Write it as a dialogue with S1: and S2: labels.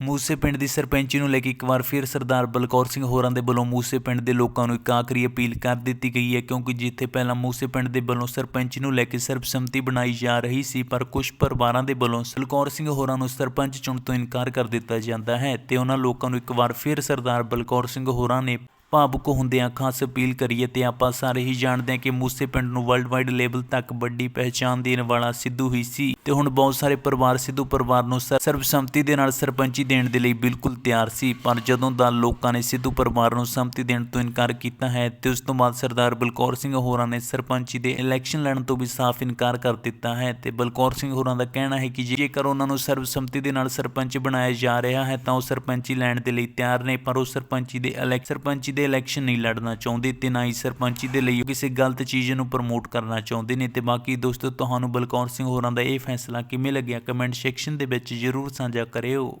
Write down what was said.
S1: ਮੂਸੇ ਪਿੰਡ ਦੀ ਸਰਪੰਚੀ ਨੂੰ ਲੈ ਕੇ ਇੱਕ ਵਾਰ ਫਿਰ ਸਰਦਾਰ ਬਲਕੌਰ ਸਿੰਘ ਹੋਰਾਂ ਦੇ ਵੱਲੋਂ ਮੂਸੇ ਪਿੰਡ ਦੇ ਲੋਕਾਂ ਨੂੰ ਇੱਕ ਆਖਰੀ ਅਪੀਲ ਕਰ ਦਿੱਤੀ ਗਈ ਹੈ, ਕਿਉਂਕਿ ਜਿੱਥੇ ਪਹਿਲਾਂ ਮੂਸੇ ਪਿੰਡ ਦੇ ਵੱਲੋਂ ਸਰਪੰਚੀ ਨੂੰ ਲੈ ਕੇ ਸਰਬਸੰਮਤੀ ਬਣਾਈ ਜਾ ਰਹੀ ਸੀ, ਪਰ ਕੁਝ ਪਰਿਵਾਰਾਂ ਦੇ ਵੱਲੋਂ ਬਲਕੌਰ ਸਿੰਘ ਹੋਰਾਂ ਨੂੰ ਸਰਪੰਚ ਚੁਣ ਤੋਂ ਇਨਕਾਰ ਕਰ ਦਿੱਤਾ ਜਾਂਦਾ ਹੈ ਤੇ ਉਹਨਾਂ ਲੋਕਾਂ ਨੂੰ ਇੱਕ ਵਾਰ ਫਿਰ ਸਰਦਾਰ ਬਲਕੌਰ ਸਿੰਘ ਹੋਰਾਂ ਨੇ ਭਾਵੁਕ ਹੁੰਦਿਆਂ ਖਾਸ ਅਪੀਲ ਕਰੀਏ ਤੇ ਆਪਾਂ ਸਾਰੇ ਹੀ ਜਾਣਦੇ ਹਾਂ ਕਿ ਮੂਸੇ ਪਿੰਡ ਨੂੰ ਵਰਲਡ ਵਾਈਡ ਲੈਵਲ ਤੱਕ ਵੱਡੀ ਪਹਿਚਾਣ ਦੇਣ ਵਾਲਾ ਸਿੱਧੂ ਹੀ ਸੀ ਤੇ ਹੁਣ ਬਹੁਤ ਸਾਰੇ ਪਰਿਵਾਰ ਸਿੱਧੂ ਪਰਿਵਾਰ ਨੂੰ ਸਰਬਸੰਮਤੀ ਦੇ ਨਾਲ ਸਰਪੰਚੀ ਦੇਣ ਦੇ ਲਈ ਬਿਲਕੁਲ ਤਿਆਰ ਸੀ, ਪਰ ਜਦੋਂ ਦਾ ਲੋਕਾਂ ਨੇ ਸਿੱਧੂ ਪਰਿਵਾਰ ਨੂੰ ਸੰਮਤੀ ਦੇਣ ਤੋਂ ਇਨਕਾਰ ਕੀਤਾ ਹੈ ਤੇ ਉਸ ਤੋਂ ਬਾਅਦ ਸਰਦਾਰ ਬਲਕੌਰ ਸਿੰਘ ਹੋਰਾਂ ਨੇ ਸਰਪੰਚੀ ਦੇ ਇਲੈਕਸ਼ਨ ਲੜਨ ਤੋਂ ਵੀ ਸਾਫ਼ ਇਨਕਾਰ ਕਰ ਦਿੱਤਾ ਹੈ ਤੇ ਬਲਕੌਰ ਸਿੰਘ ਹੋਰਾਂ ਦਾ ਕਹਿਣਾ ਹੈ ਕਿ ਜੇਕਰ ਉਹਨਾਂ ਨੂੰ ਸਰਬਸੰਮਤੀ ਦੇ ਨਾਲ ਸਰਪੰਚ ਬਣਾਇਆ ਜਾ ਰਿਹਾ ਹੈ ਤਾਂ ਉਹ ਸਰਪੰਚੀ ਲੈਣ ਦੇ ਲਈ ਤਿਆਰ ਨੇ, ਪਰ ਉਹ ਸਰਪੰਚੀ ਦੇ ਇਲੈਕ ਸਰਪੰਚੀ ਦੇ ਇਲੈਕਸ਼ਨ ਨਹੀਂ ਲੜਨਾ ਚਾਹੁੰਦੇ ਤੇ ਨਾ ਹੀ ਸਰਪੰਚੀ ਦੇ ਲਈ ਕਿਸੇ ਗਲਤ ਚੀਜ਼ ਨੂੰ ਪ੍ਰਮੋਟ ਕਰਨਾ ਚਾਹੁੰਦੇ ਨੇ ਤੇ ਬਾਕੀ ਦੋਸਤੋ, ਤੁਹਾਨੂੰ ਬਲਕੌਰ ਸਿੰਘ ਹੋਰਾਂ ਦਾ ਇਹ ਫੈਸਲਾ ਕਿਵੇਂ ਲੱਗਿਆ? ਕਮੈਂਟ ਸੈਕਸ਼ਨ ਦੇ ਵਿੱਚ ਜ਼ਰੂਰ ਸਾਂਝਾ ਕਰਿਓ।